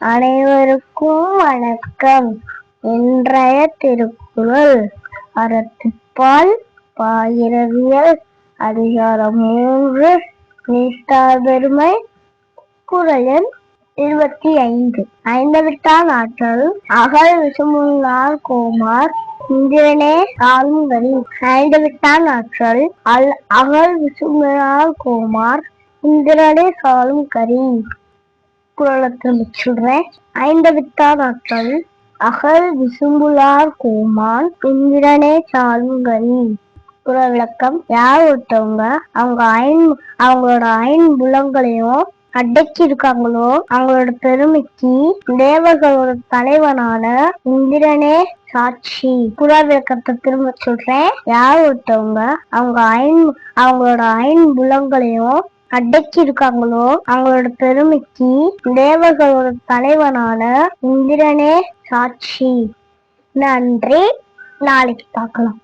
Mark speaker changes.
Speaker 1: அனைவருக்கும் வணக்கம். இன்றைய திருக்குறள் அறத்துப்பால் பாயிரவியல். அதிகாரம் மூன்று. நீட்டார் பெருமை. இருபத்தி ஐந்து. ஐந்தவிட்டான் ஆற்றல். அகல் விசுமுள்ளார் கோமார். இந்திரனே ஆளுங்கரி ஐந்தவிட்டான் ஆற்றல். அல் அகல் விசுமுள்ளார் கோமார். இந்திரனே சாலும் கரி. குரலத்தில் சொல்றேன். ஐந்தவிட்டான் ஆற்றல் அகல் விசும்புலார் கோமான் இந்திரனே சாலுங்கரி புற விளக்கம் யார் ஒருத்தவங்க? அவங்க ஐன் அவங்களோட ஐம்புலங்களையும் அடக்கி இருக்காங்களோ அவங்களோட பெருமைக்கு தேவர்களோட தலைவனான இந்திரனே சாட்சி. புற விளக்கத்தை திரும்ப சொல்றேன். யார் ஒருத்தவங்க? அவங்க ஐன் அவங்களோட ஐன் புலங்களையும் இருக்காங்களோ அவங்களோட பெருமைக்கு தேவர்களோட தலைவனான இந்திரனே சாட்சி. நன்றி. நாளைக்கு பார்க்கலாம்.